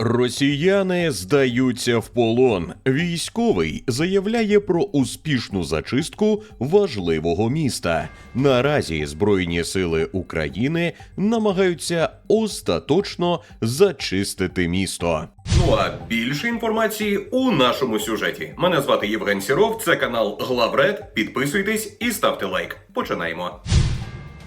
Росіяни здаються в полон. Військовий заявляє про успішну зачистку важливого міста. Наразі Збройні сили України намагаються остаточно зачистити місто. Ну а більше інформації у нашому сюжеті. Мене звати Євген Сіров, це канал Главред. Підписуйтесь і ставте лайк. Починаємо.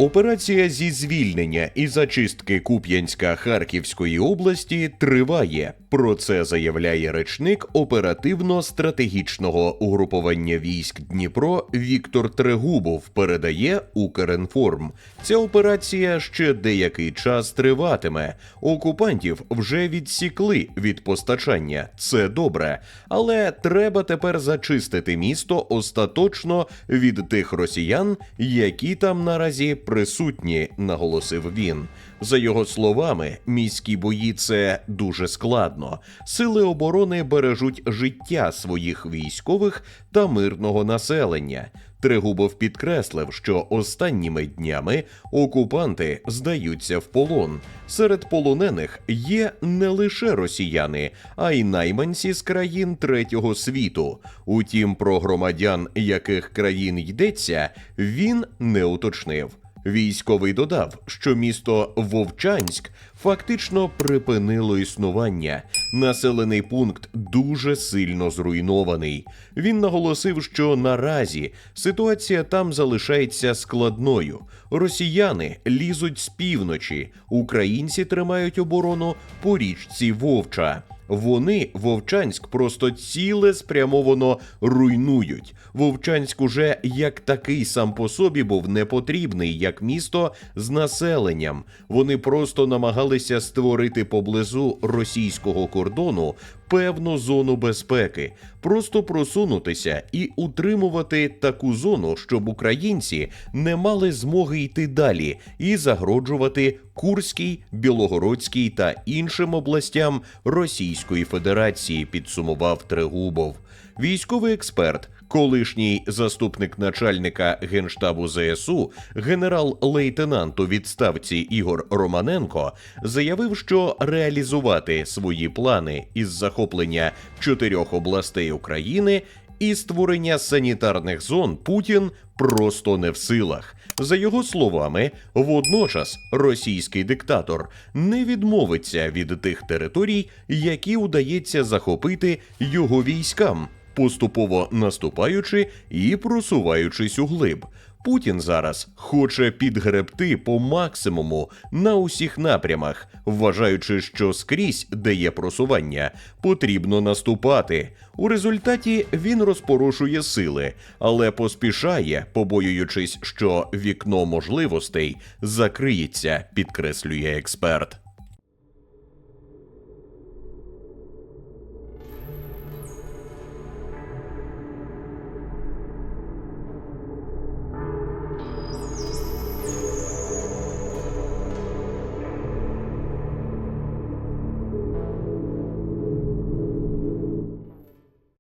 Операція зі звільнення і зачистки Куп'янська Харківської області триває. Про це заявляє речник оперативно-стратегічного угрупування військ Дніпро Віктор Трегубов. Передає Укрінформ. Ця операція ще деякий час триватиме. Окупантів вже відсікли від постачання. Це добре, але треба тепер зачистити місто остаточно від тих росіян, які там наразі присутні, наголосив він. За його словами, міські бої це дуже складно. Сили оборони бережуть життя своїх військових та мирного населення. Трегубов підкреслив, що останніми днями окупанти здаються в полон. Серед полонених є не лише росіяни, а й найманці з країн третього світу. Утім, про громадян яких країн йдеться, він не уточнив. Військовий додав, що місто Вовчанськ фактично припинило існування. Населений пункт дуже сильно зруйнований. Він наголосив, що наразі ситуація там залишається складною. Росіяни лізуть з півночі, українці тримають оборону по річці Вовча. Вони Вовчанськ просто ціле спрямовано руйнують. Вовчанськ уже як такий сам по собі був непотрібний як місто з населенням. Вони просто намагалися створити поблизу російського кордону певну зону безпеки, просто просунутися і утримувати таку зону, щоб українці не мали змоги йти далі і загроджувати Курській, Білогородській та іншим областям Російської Федерації, підсумував Трегубов. Військовий експерт, колишній заступник начальника генштабу ЗСУ, генерал-лейтенант у відставці Ігор Романенко, заявив, що реалізувати свої плани із захоплення чотирьох областей України і створення санітарних зон Путін просто не в силах. За його словами, водночас російський диктатор не відмовиться від тих територій, які удається захопити його військам, поступово наступаючи і просуваючись углиб. Путін зараз хоче підгребти по максимуму на усіх напрямах, вважаючи, що скрізь, де є просування, потрібно наступати. У результаті він розпорошує сили, але поспішає, побоюючись, що вікно можливостей закриється, підкреслює експерт.